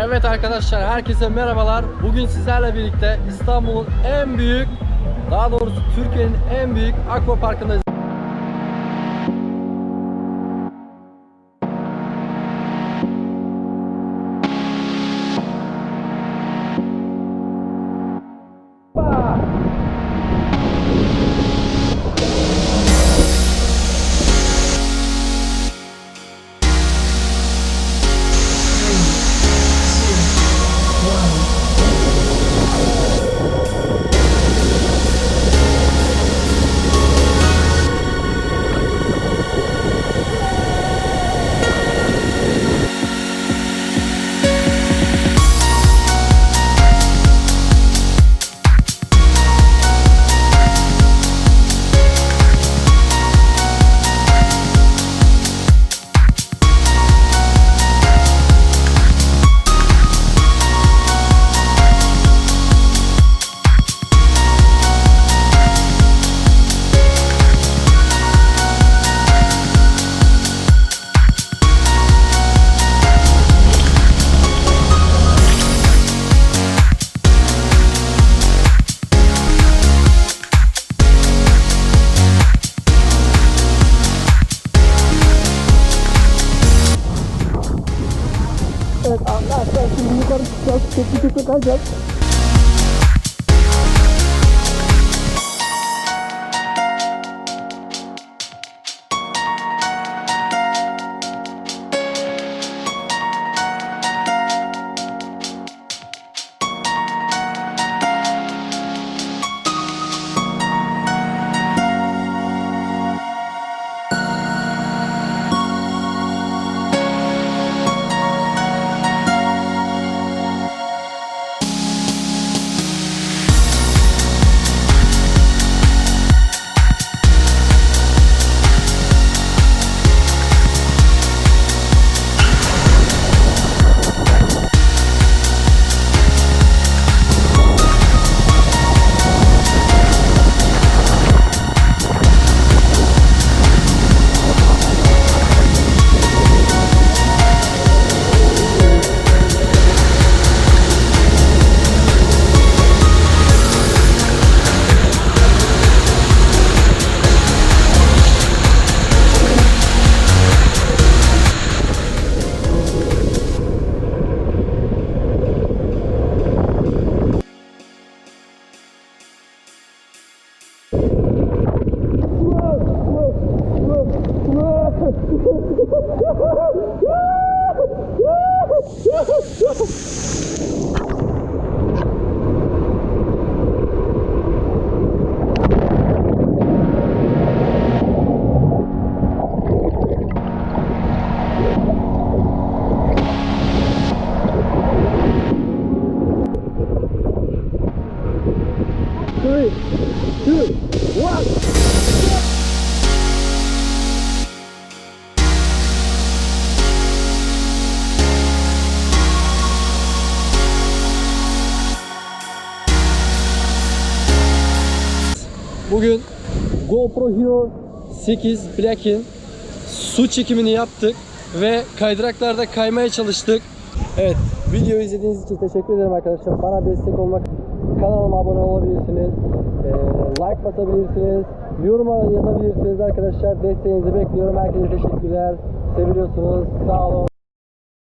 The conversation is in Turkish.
Evet arkadaşlar herkese merhabalar. Bugün sizlerle birlikte İstanbul'un en büyük, daha doğrusu Türkiye'nin en büyük akvaparkındayız. Evet arkadaşlar şimdi yukarı çıkacağız. Çıkacağız. Three, Yeah! Bugün GoPro Hero 8 Black'in su çekimini yaptık ve kaydıraklarda kaymaya çalıştık. Evet, videoyu izlediğiniz için teşekkür ederim arkadaşlar. Bana destek olmak, kanalıma abone olabilirsiniz, eee, like basabilirsiniz, yoruma yazabilirsiniz arkadaşlar. Desteğinizi bekliyorum. Herkese teşekkürler. Seviyorsunuz. Sağ olun.